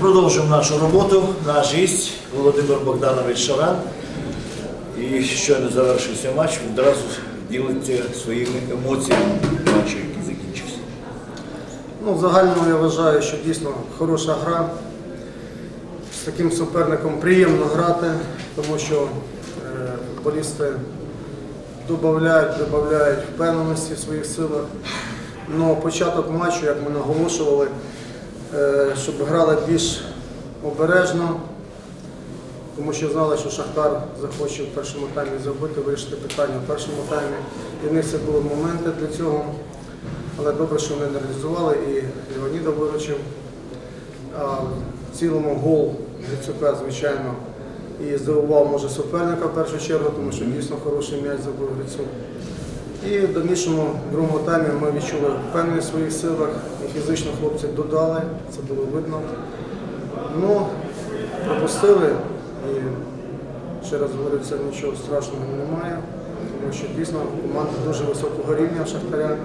Продовжуємо нашу роботу. Наш гість Володимир Богданович Шаран. І щойно завершився матч, одразу ділиться своїми емоціями матчу, який закінчився. Ну, в я вважаю, що дійсно хороша гра. З таким суперником приємно грати, тому що е, футболісти додають, додають впевненості в своїх силах. Но початок матчу, як ми наголошували, е, щоб грали більш обережно, тому що знали, що Шахтар захоче в першому таймі забити, вирішити питання в першому таймі. І в них це були моменти для цього. Але добре, що вони не реалізували і Леоніда виручив. В цілому гол Грицюка, звичайно, і здивував може суперника в першу чергу, тому що дійсно хороший м'яч забив Грицюк. І в дальнішому другому таймі ми відчули впевненість в своїх силах, і фізично хлопці додали, це було видно. Ну, пропустили і ще раз говорю, це нічого страшного немає, тому що дійсно команда дуже високого рівня Шахтаря.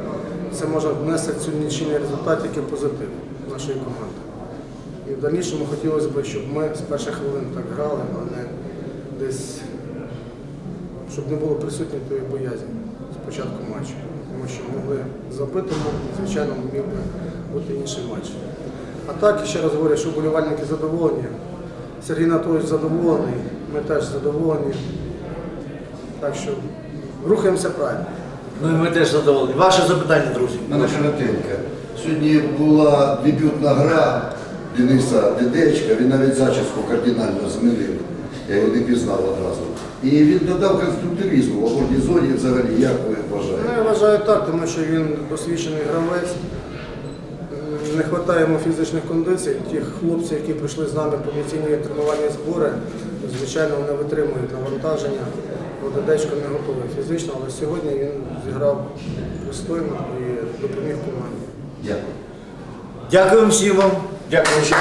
Це може внести цю нічийний результат тільки позитив нашої команди. І в дальнішому хотілося б, щоб ми з перших хвилин так грали, а не десь, щоб не було присутньої тої боязні початку матчу. Тому що могли забити, звичайно, міг би бути інший матч. А так, ще раз говорю, що вболівальники задоволені. Сергій Анатолійович задоволений, ми теж задоволені. Так що рухаємося правильно. Ну і ми теж задоволені. Ваше запитання, друзі. У мене коротенько. Сьогодні була дебютна гра Дениса Дедечка, він навіть зачіску кардинально змінив. Я його не пізнав одразу. І він додав конструктивізму в оборній зоні взагалі, як ви Ну, я вважаю так, тому що він досвідчений гравець. Не вистачає йому фізичних кондицій. Ті хлопці, які прийшли з нами повноцінні тренувальні збори, звичайно, вони витримують навантаження. Вододечко не готовий фізично, але сьогодні він зіграв пристойно і допоміг команді. Дякую. Дякуємо всім вам. Дякую, що.